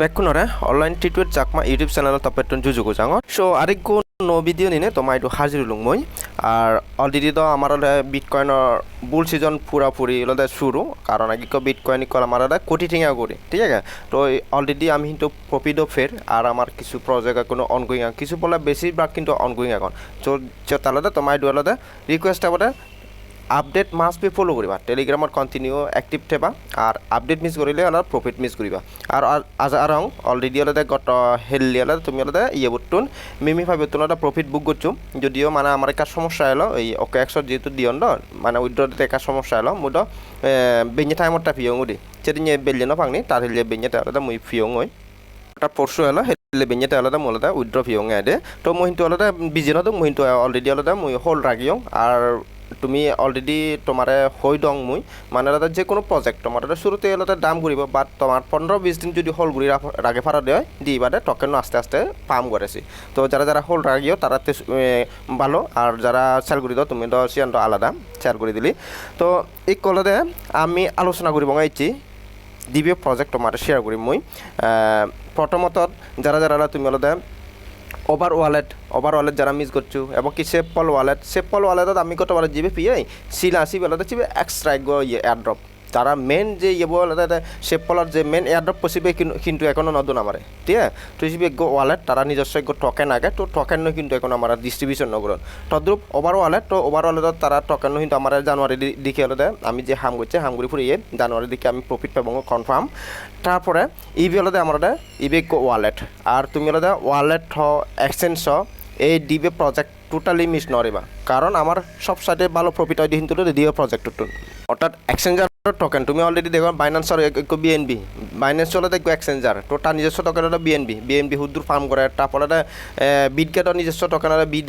বেকুনৰে online টিটুৱেট জাকমা YouTube চেনেলত তাপেতন জুজুগো যাঙৰ চ' আরেকগো no video নিনে তোমার একটু হাজির লুং মই। আর অলরেডি তো আমার বিটকয়েনের বুল সিজন পুরাপুরি ওদের শুরু কারণ আগে বিটকয়েন কল আমার কোটি টিঙা করি ঠিক আছে? তো অলরেডি আমি কিন্তু প্রফিটও ফের আর আমার কিছু প্রজেক্ট কোনো অনগোয়িং কিছু বলে বেশিরভাগ কিন্তু অনগোয়িং এখন। তো তাহলে একটু আলাদা রিকোয়েস্ট আবার আপডেট মাষ্ট বি ফ'ল' কৰিবা টেলিগ্ৰামত কণ্টিনিউ এক্টিভ থাকা আৰু আপডেট মিছ কৰিলে অলপ প্ৰফিট মিছ কৰিবা আৰু আৰং অলৰেডি অলতে গত হেললি অলতে তুমি অলতে ইয়ে বুটুন, মিমি ফাইভতুন অলতে প্রফিট বুক করছ যদিও মানে আমার একটা সমস্যা এলো, এই ওকে একশো যেহেতু দিয়ন মানে উইড্রোতে একটা সমস্যা এলো, মুদ বেঞ্জে টাইমটা ফিয়ং উদি সেদিন বেলিয়ে ফাংনি তার হেলিয়ে বেঞ্জে অলতে মুই ফিয়ং হয় এটা পরশু এলো হেলে বেঞ্জে অলতে মূলতে উইড্র ফিয়ং এদে তো মই কিন্তু অলতে বিজি নতো মই কিন্তু অলরেডি অলতে মুই হোল্ড রাখিও আর তুমি অলরেডি তোমার হৈ দং মুই। মানে তাতে যে কোনো প্ৰজেক্ট তোমাৰ তাতে শুরুতে এলাতে দাম ঘুরিব বাট তোমার পনেরো বিশ দিন যদি হোল ঘুরি রাগে ফারা দেয় দিয়ে বাদে টকেন আস্তে আস্তে পাম করেছি তো যারা যারা হোল রাগিও তারা ভালো আর যারা সেল করে দাও তুমি তো সিয়ান্ত আলাদা শেয়ার করে দিলি। তো এই কলতে আমি আলোচনা করিব আইছি দিবি প্রজেক্ট তোমার শেয়ার করিম মুই। প্রথমত যারা যারা তুমি আলাদা ওভার ওয়ালেট ওভার ওয়ালেট যারা মিস করছ, এবং কি সেপল ওয়ালেট সেপল ওয়ালেটত আমি কত ওয়ালেট যাবে পিয়ে সিল আসি বেলাতে চিবে এক্সট্রা ইয়ে এয়ারড্রপ তারা মেন যে ইয়ে বলে সেপলার যে মেন এয়ারড্রপ পসিবে কিন্তু এখনও নতুন আমার ঠিক আছে? তো হিসেবে ওয়ালেট তারা নিজস্ব এক টোকেন আগে, তো টোকেন কিন্তু এখন আমার ডিস্ট্রিবিউশন নগরন তদ্রুপ ওভার ওয়ালেট তো ওভার ওয়ালেটত তারা টোকেন কিন্তু আমার জানুয়ারি দিকে হলে আমি যে হাম করছে হাম করে ফুরিয়ে জানুয়ারি দিকে আমি প্রফিট পাবো কনফার্ম তারপরে ইবি হলে আমার ইবি ওয়ালেট আর তুমি হলে ওয়ালেট হ এক্সচেঞ্জ হ, এই ডিবে প্রজেক্ট টোটালি মিস নরিবা কারণ আমার সব সাইডে ভালো প্রফিট হয় কিন্তু ডিবে প্রজেক্টটো অর্থাৎ এক্সচেঞ্জার টোকেন তুমি অলরেডি দেখো বাইন্যান্সর বিএনবি বাইন্যান্স চলে দেখো এক্সচেঞ্জার তো তার নিজস্ব টোকেন হলো বিএনবি বিএনবি হুদ্দুর ফার্ম করে তারপরে বিটগেটর নিজস্ব টোকেন হলো বি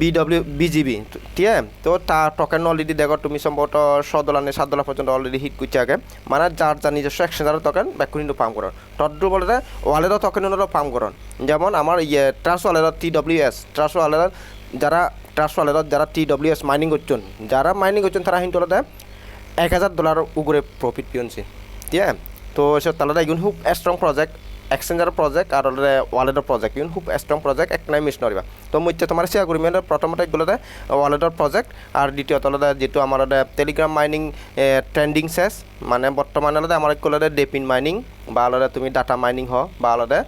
বিডব্লিউ বিজিবি ঠিক? আছে তো তার টোকেন অলরেডি দেখো তুমি সম্ভবত ছ ডলার নে সাত ডলার পর্যন্ত অলরেডি হিট করছে আগে মানে যার যার নিজস্ব এক্সচেঞ্জারের টোকেন ব্যাক কিন্তু ফার্ম করন তদ্রু বলে ওয়ালেটর টোকেন ফার্ম করন যেমন আমার ইয়ে ট্রাস ওয়ালেটর টি ডব্লিউ এস ট্রাস ওয়ালেটর যারা ট্রাস ওয়ালেটর যারা টি ডব্লিউ এস মাইনিং করছেন, যারা মাইনিং করছেন তারা কিন্তু এক হাজার ডলার উপরে প্রফিট পিয়নছে ঠিক আছে? তো সে তাহলে ইগুন খুব স্ট্রং প্রজেক্ট এক্সচেঞ্জার প্রজেক্ট আর ওয়ালেটর প্রজেক্ট ইগুন খুব স্ট্রং প্রজেক্ট এক নাই মিস নরিবা তো মই তোমার শেয়ার করিম প্রথমতে এগুলোতে ওয়ালেটর প্রজেক্ট আর দ্বিতীয়ত হলে যেহেতু আমার টেলিগ্রাম মাইনিং ট্রেন্ডিং শেষ মানে বর্তমানে হলে আমার এগুলোতে ডেপিন মাইনিং বা আলাদা তুমি ডাটা মাইনিং হ বা আলাদা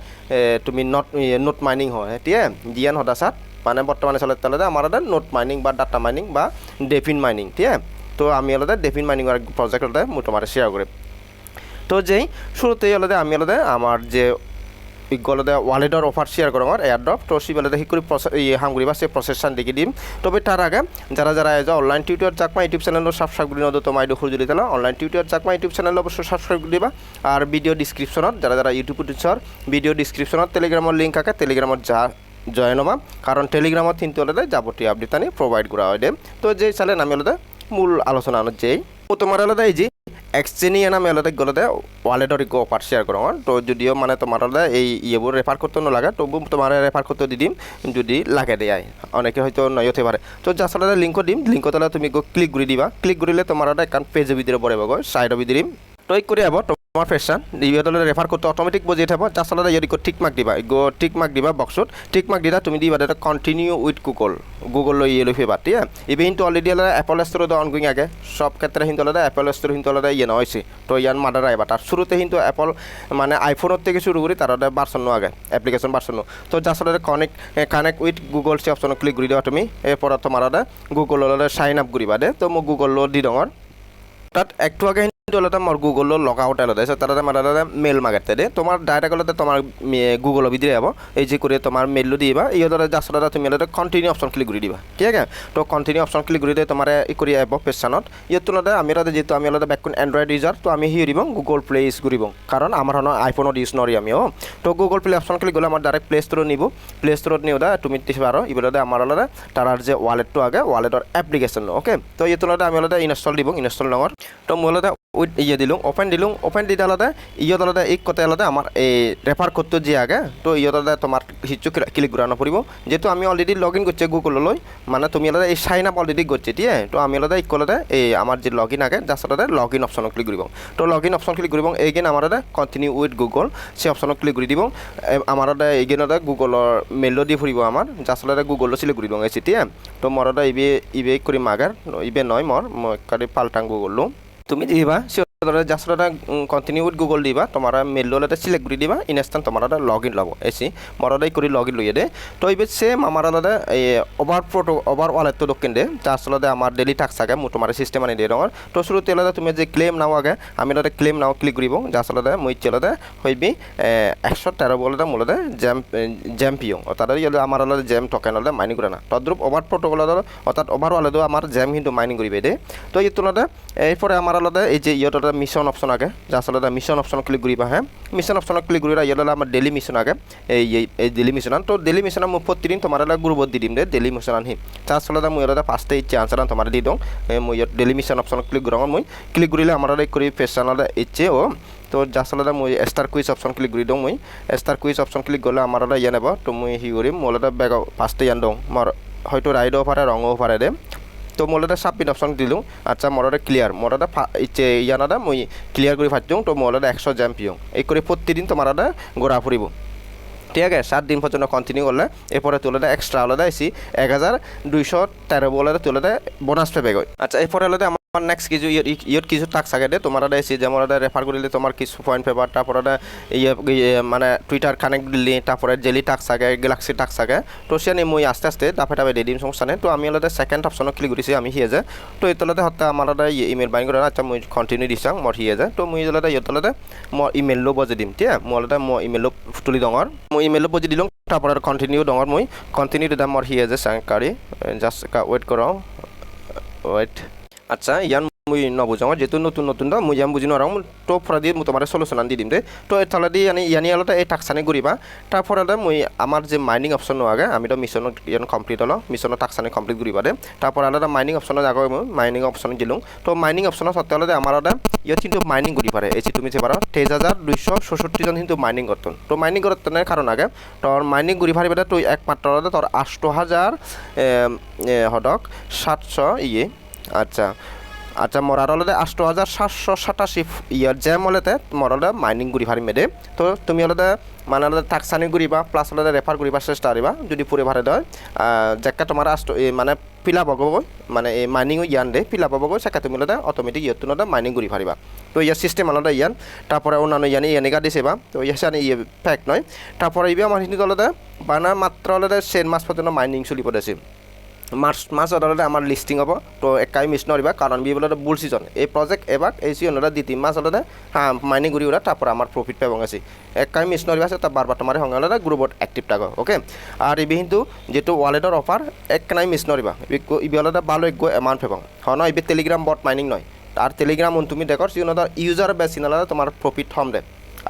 তুমি নট নোট মাইনিং হয় ঠিক আছে? জিয়ান হদাসাত মানে বর্তমানে চলে তাহলে আমার এটা নোট মাইনিং বা ডাটা মাইনিং বা ডেফিন মাইনিং ঠিক তো আমি আলাদা ডেফিন মাইনিং প্রজেক্ট আলাদা তোমার শেয়ার করে। তো যেই শুরুতেই আলাদা আমি আলাদা আমার যে গলদে ওয়ালেটর অফার শেয়ার করো আমার এয়ারড্রপ তো সেই বেলাতে শিক করে ইয়ে হামগুড়ি বা সে প্রসেসান দেখি দিম। তবে তার আগে যারা যারা age online tutor Chakma YouTube channel subscribe করে নতো তোমার খুঁজে দিতে online tutor Chakma YouTube channel অবশ্যই সাবস্ক্রাইব করে দিবা। আর ভিডিও ডিসক্রিপশনত যারা যারা ইউটিউব টিচার ভিডিও ডিসক্রিপশনত টেলিগ্রামের লিঙ্ক আঁকে টেলিগ্রামত যা জয়েন হবা কারণ টেলিগ্রামত কিন্তু হলে যাবতীয় আপডেট আনি প্রোভাইড করা হয় তো যে চালে নামি হলে মূল আলোচনা অনুযায়ী তোমার আলাদা এই যে এক্সচেঞ্জই এনা মেলতে গ'লতে ৱালেটৰ একো অফাৰ শ্বেয়াৰ কৰোঁ তো যদিও মানে তোমাৰ এই ইয়েবোৰ রেফার করতে নালাগে তবু তোমার রেফার করতে দি দিম, যদি লাগে দেয় অনেকে হয়তো নয় হতে পারে। তো যার সাথে লিঙ্ক দিম লিঙ্ক তাহলে তুমি ক্লিক করে দিবা। ক্লিক কৰিলে তোমাৰ এখন পেজৰ ভিতরে পড়ে গৈ সাইডৰ ভিতরে। তো এই করে আবার তোমার ফেশন ইহঁতলৈ রেফার করতে অটোমেটিক বুঝিয়ে থাকব যার সাথে যদি টিক মার্ক দিবা টিক মার্ক দিবা বক্সত টিক মার্ক দিলা, তুমি দিবা এটা কন্টিনিউ উইথ গুগল গুগল লৈ ইয়ে লৈ ফেবা ঠিক ইবে কিন্তু অলরেডি হলে এপল স্টোর অনগোয়িং আগে। সব ক্ষেত্রে কিন্তু হলে এপল স্টোর কিন্তু হলে ইয়ে নয়ছে তো ইয়ান মাদার আইবা তার শুরুতে কিন্তু এপল মানে আইফোনের থেকে শুরু করি তার বার্সন আগে অ্যাপ্লিকেশন বার্সন তো সাথে কানেক্ট কানেক্ট উইথ গুগল সে অপশন ক্লিক করে দিবা তুমি। এরপর তোমার গুগল সাইন আপ করিবা দে। তো মোক গুগল দি ডঙর তাত একটু আগে অলতে মোৰ গুগলৰ লগ আউট আলাদা আছে তাতে মানে মেল মাগাতে দে। তোমাৰ ডাইরেক্ট অলতে তোমাৰ গুগলৰ ভিতরে যাব এই যে করে তোমার মেলও দিবা এই ধরে জাস্ট তুমি অলতে কন্টিনিউ অপশন ক্লিক করে দিবা। ঠিক আছে? তো কন্টিনিউ অপশন ক্লিক করে দিয়ে তোমার ই করে আহিব পেজখনত ইয়াত তুলতে আমি অলতে যেহেতু আমি অলতে বেকখন এন্ড্রয়েড ইউজার তো আমি হিয়ে দিব গুগল প্লে ইউজ কৰিব। কাৰণ আমাৰ ধৰণৰ আইফোনত ইউজ নৰি আমি, অ। তো গুগল প্লে অপশন ক্লিক করলে আমার ডাইরেক্ট প্লে স্টোরে নিব। প্লে স্টোরত নিও দা তুমি পারো ইবলতে আমার অলতে তারার যে ওয়ালেটটো আগে ওয়ালেটর এপ্লিকেশন ওকে তো এই তুলতে আমি অলতে ইনস্টল দিব ইনস্টল নগর তো মোৰ উইথ ইয়ে দিলুং ওপেন দিলুং ওপেন দিতে আলাদা, ইয়ত আলাদা এই কথা আলাদা, আমার এই রেফার করতে যে আগে, তো ইয়ত আলাদা তোমার হিচ্ছু ক্লিক ঘুরানো পড়ব। যেহেতু আমি অলরেডি লগ ইন করছি গুগললৈ মানে তুমি আলাদা এই সাইন আপ অলরেডি করছি, ঠিক আছে? তো আমি আলাদা ইক আলাদা এই আমার যে লগ ইন আগে জাস্ট আলাদা লগ ইন অপশন ক্লিক করব তো লগ ইন অপশন ক্লিক করব এইগেন আমার কন্টিনিউ উইথ গুগল সেই অপশন ক্লিক কৰি দিব। এ- আমার আলাদা এইগেন আলাদা গুগলৰ মেইলও দি ফুৰিব আমাৰ জাস্ট আলাদা গুগলও সিলেক্ট কৰি এসি ঠিক আছে? তো মোৰ আলাদা ইবে ইবে কৰিম আগাৰ ইবে নয় মোৰ মই কালি পাল্টাং গুগল তুমি দিবা জাস্ট আলাদা কন্টিনিউ উইথ গুগল দিবা, তোমার মেইল আলাদা সিলেক্ট করে দিবা ইনস্ট্যান্ট তোমার আলাদা লগ ইন লব, এসি মর আলাদা করে লগ ইন লইয়ে দে। তো এবার সেম আমার আলাদা এই প্রোটো ওভার ওয়ালেট তো দক্ষিণ দে জাস্ট আলাদা আমার ডেলি টাক্স আগে মু তোমার সিস্টেম আনি দিয়ে রঙর তো শুরুতে আলাদা তুমি যে ক্লেম নাও আগে, আমি আলাদা ক্লেম নাও ক্লিক করিব জাস্ট আলাদা মুই আলাদা হইবি একশো তেরো বলে মূলতে জ্যাম জ্যাম পিও অর্থাৎ ইয়ালে আমার আলাদা জ্যাম টকেন আলাদা মাইনিং করে না। তদ্রুপ ওভার প্রোটোকল অর্থাৎ ওভার ওয়ালেদও আমার জ্যাম কিন্তু মাইনিং করিবে দে। তো এই তুলনাতে, এরপরে আমার আলাদা এই যে ইয়ত আলাদা মিশন অপশন আগে। জাস্ট আলাদা মিশন অপশন ক্লিক করিবা হ্যাঁ মিশন অপশন ক্লিক করিবা ইয়ালে আমার ডেলি মিশন আগে। এই, এই- ডেলি মিশন তো ডেলি মিশন মু প্রতিদিন তোমার আলাদা গ্রুপত দি দিম দে ডেলি মিশন আনহি। জাস্ট আলাদা মুই আলাদা পাঁচটা ইচ্ছে আনসার তোমার দি দওঁ। মুই ইয়াত ডেলি মিশন অপশন ক্লিক করং মই ক্লিক করিলে আমার আলাদা করি পেশন আলাদা ইচ্ছে ও তো জাস্ট আলাদা মই ষ্টাৰ কুইজ অপশ্যন ক্লিক কৰি দিওঁ মই। ষ্টাৰ কুইজ অপশ্যন ক্লিক কৰিলে আমাৰ আলাদা ইয়ান হ'ব। তো মই সি কৰিম, মোৰ আলাদা বেগ পাঁচটা ইয়ান দিওঁ। মোৰ হয়তো হ'ব পাৰে ৰঙ হ'ব দে। তো মোৰ আলাদা সাবমিট অপশন দিলোঁ। আচ্ছা মোর আলাদা ক্লিয়ার মোর আলাদা ইচ্ছে ইয়ান আলাদা মই ক্লিয়ার করে ফাটি দিওঁ তো মোলে আলাদা একশো জ্যাম পিওঁ এই করে প্রতিদিন তোমার ঘোরা ফুরব। ঠিক আছে, সাত দিন পর্যন্ত কন্টিনিউ করলে, এরপরে তুলে এক্সট্রা আলাদা, এসি এক হাজার দুইশো তেরো বলে তুলে বোনাস পেবে গে আচ্ছা এরপরে আলাদা আমার নেক্সট কিছু ইয়ে ইয়ত কিছু টাক্স আগে দে। আলাদা এসি যেমন আলাদা রেফার করিলে তোমার কিছু তারপর আলাদা ইয়ে ইয়ে মানে টুইটার কানেক্ট দিলি, তারপরে জেলি টাক্স আগে গ্যালাক্সি টাক্স আগে তো সে মই আস্তে আস্তে দাফে দাফে দিয়ে দিম সমস্যা নেই। তো আমি আলাদা সেকেন্ড অপশনত ক্লিক কৰিছে, আমি হিয়ে যে। তো এতলাতে হত্যা আমার আলাদা ইমেল বাইং করে আচ্ছা মই কন্টিনিউ দিছাং মোৰ হিয়ে যে। তো মই আলাদা ইয়তলাতে মই ইমেইলও বজাই দিম আছে? মই আলাদা মই ইমেইলও তুলি ডঙৰ মই ইমেইলও বজাই দিলোঁ, তারপরে কন্টিনিউ ডঙৰ মই কন্টিনিউ দিদাম মোৰ হিয়ে যে সাংকাৰী জাষ্ট ওয়েট কৰওঁ ওয়েট আচ্ছা ইয়ান মুই নবুজাও যেহেতু নতুন নতুন তো মুই ইয়ান বুঝি নরাম তো ফরা দিয়ে তোমার সলিউশন দি দিম দে। তো তাহলে দিয়ে ইয়ানি ইয়ানি আলাদা এই টাকসানি ঘুরিবা তারপরে আলাদা মুই আমার যে মাইনিং অপশন আগে আমি তো মিশন ইয়ান কমপ্লিট হলো মিশন টাকসানি কমপ্লিট ঘুরিবা দে। তারপর আলাদা মাইনিং অপশন আগে মই মাইনিং অপশন দিলুম তো মাইনিং অপশন সত্ত্বে আলাদা আমার আলাদা ইয়াত কিন্তু মাইনিং করি পারে এই তুমি যে পারো তেইশ হাজার দুইশো ষষট্টি জন কিন্তু মাইনিং করতেন তো মাইনিং করতেনের কারণ আগে। তোর মাইনিং ঘুরি পারিবে তো একমাত্র আলাদা তোর আষ্ট হাজার হদক সাতশো ইয়ে। আচ্ছা। আচ্ছা মরার হলে আষ্ট হাজার সাতশো সাতাশি ইয়ার জ্যাম হলেতে মরালে মাইনিং গুড়ি ভারি মেদে তো তুমি হলে মানে হলে টাকসানি ঘুরিবা প্লাস হলে রেফার ঘুরিবা চেষ্টা করিবা, যদি পুরে ভারে দেয়। যেকা তোমার আষ্ট মানে ফিল আপ হবগৈ মানে এই মাইনিং ইয়ান দে ফিল আপ হবগৈ সেকা তুমি হলে অটোমেটিক ইয়ত তুমি মাইনিং ঘুরি ভারিবা তো ইয়ার সিস্টেম আলাদা ইয়ান, তারপরে অন্যান্য ইয়ানি ইয়ানিকা দিছে বা, তো ইয়াসে আনি ইয়ে ফ্যাক্ট নয়। তারপরে ইবে আমার হিন্দি হলে বানা মাত্র হলে সেন মাস পর্যন্ত মাইনিং চলি পড়েছে মার্চ মাস আদালতে আমার লিস্টিং হ'ব। তো একাই মিছ নৰিবা, কাৰণ বি বলে বুল সিজন এই প্ৰজেক্ট এবাক এই সিজনটা দি তিন আলাদা হ্যাঁ মাইনিং ঘুরি ওরা তারপর আমার প্রফিট পাবো আছে একাই মিছ আছে তা বারবার তোমার সঙ্গে আলাদা গ্রুপত অ্যাক্টিভ থাকো ওকে আর ইবি কিন্তু যেটো ওয়ালেটর অফার এক নাই মিছ নরিবা ইবি আলাদা ভালো এক এমাউন্ট পাবো। হন ইবি টেলিগ্রাম বট মাইনিং নয় আর টেলিগ্রাম তুমি দেখো সিজনটা ইউজার বেশি আলাদা তোমার প্রফিট হম দে।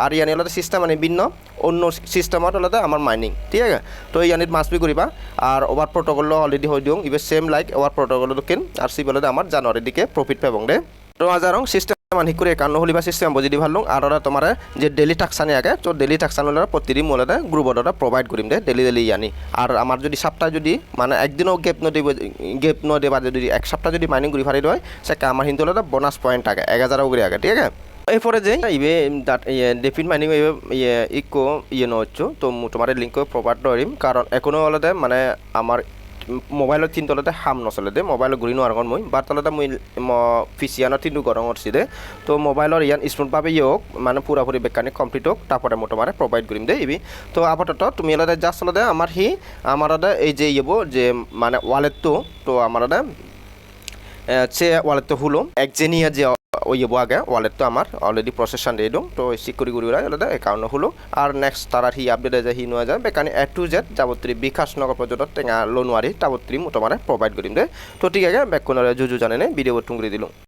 আর ইয়ানি আলাদা সিস্টেম মানে ভিন্ন, অন্য সিস্টেমত আলাদা আমার মাইনিং ঠিক আছে? তো ইয়ানিত মাছ বি করিবা আর ওভার প্রোটোকল অলরেডি হয়ে দিও, ইবে সেম লাইক ওভার প্রোটোকল কিন আর সি বলে আমার জানুয়ারি দিকে প্রফিট পাবং দে। তো হাজারং সিস্টেম মানে করে একান্ন হলিবা সিস্টেম বুঝি দি ভালো আর ওরা তোমার যে ডেলি টাকসানি আগে, তো ডেলি টাকসান হলে প্রতিদিন মোলাদা গ্রুপত ওরা প্রোভাইড করিম দে ডেলি ডেলি ইয়ানি। আর আমার যদি সপ্তাহ যদি মানে একদিনও গেপ নদী গেপ নদী বা যদি এক সপ্তাহ যদি মাইনিং ফারি হয় সেটা আমার কিন্তু হলে বোনাস পয়েন্ট আগে, এক হাজার উগরি আগে, ঠিক আছে? এরপরে যে ইবে দাট ইয়ে ডেফিন মাইনিং ইবে ইয়ে ইকো ইয়ে নচ্ছু তো তোমার লিঙ্ক প্রোভাইড করিম। কারণ এখনও হলে মানে আমার মোবাইলত তিন তলতে হাম নচলে দে। মোবাইলত ঘূৰি নোৱাৰোঁ মই। বাৰ তলতে মই ফিচিয়ানৰ তিনটো গৰম উঠছি দে। তো মোবাইলৰ ইয়ান স্মুথভাৱে ইয়ে হোক মানে পুরাপুরি বেকানি কমপ্লিট হোক তারপরে মই তোমার প্রোভাইড করিম দে ইবি। তো আপাতত তুমি এলাদা জাস্ট আলাদা আমার হি আমার এই যে ইয়েবো যে মানে ওয়ালেটটো তো আমার সে ওয়ালেটটো হলো। একজেনিয়া যে ওই আগে ওয়ালেট তো আমার অলরেডি প্রসেসন দিও তো সিকিউরি গুড়ি আলাদা অ্যাকাউন্ট হলো আর নেক্সট তারা হি আপডেট যে হি নোয়া যায় বেকানি এ টু জেড যাবত্রী বিকাশ নগর পর্যন্ত টেঙা লোনওয়ারি তাবত্রী তোমার প্রোভাইড করিম দে। তো ঠিক আছে, বেক জুজু জানে ভিডিও টুঙ্গি দিলাম